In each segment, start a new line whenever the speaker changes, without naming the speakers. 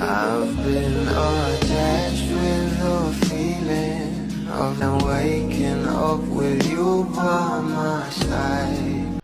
I've been attached with the feeling of now waking up with you by my side.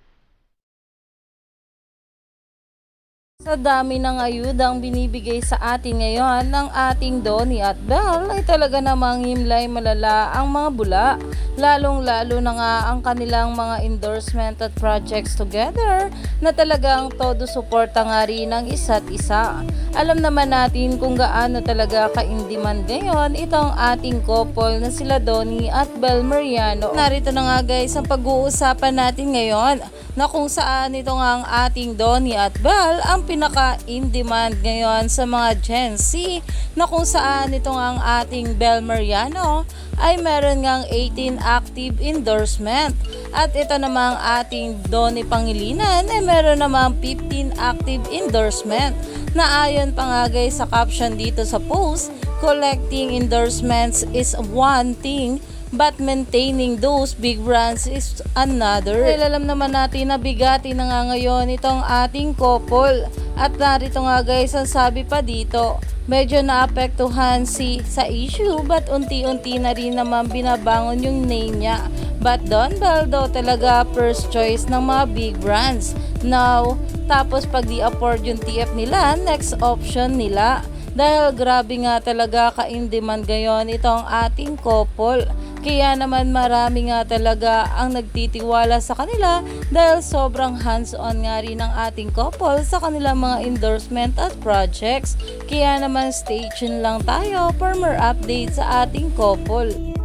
Sa dami ng ayudang binibigay sa atin ngayon ng ating Donnie at Belle ay talaga namang himlay malala ang mga bula. Lalong lalo na nga ang kanilang mga endorsement at projects together na talagang todo suporta nga rin ng isa't isa. Alam naman natin kung gaano talaga ka-in-demand ngayon itong ating couple na sila Donnie at Belle Mariano. Narito na nga guys ang pag-uusapan natin ngayon na kung saan ito nga ang ating Donnie at Belle ang pinaka in demand ngayon sa mga Gen Z na kung saan ito nga ang ating Belle Mariano ay meron ngang 18 active endorsement at ito namang ating Donnie Pangilinan ay meron namang 15 active endorsement na ayon pa nga guys sa caption dito sa post collecting endorsements is one thing but maintaining those big brands is another. Dahil alam naman natin na bigati na nga ngayon itong ating couple. At narito nga guys, ang sabi pa dito, medyo naapektuhan si sa issue but unti-unti na rin naman binabangon yung name niya. But Don Bell daw talaga first choice ng mga big brands. Now, tapos pag di-afford yung TF nila, next option nila. Dahil grabe nga talaga ka-in-demand ngayon itong ating couple. Kaya naman marami nga talaga ang nagtitiwala sa kanila dahil sobrang hands-on nga rin ng ating couple sa kanilang mga endorsement at projects. Kaya naman stay tuned lang tayo for more updates sa ating couple.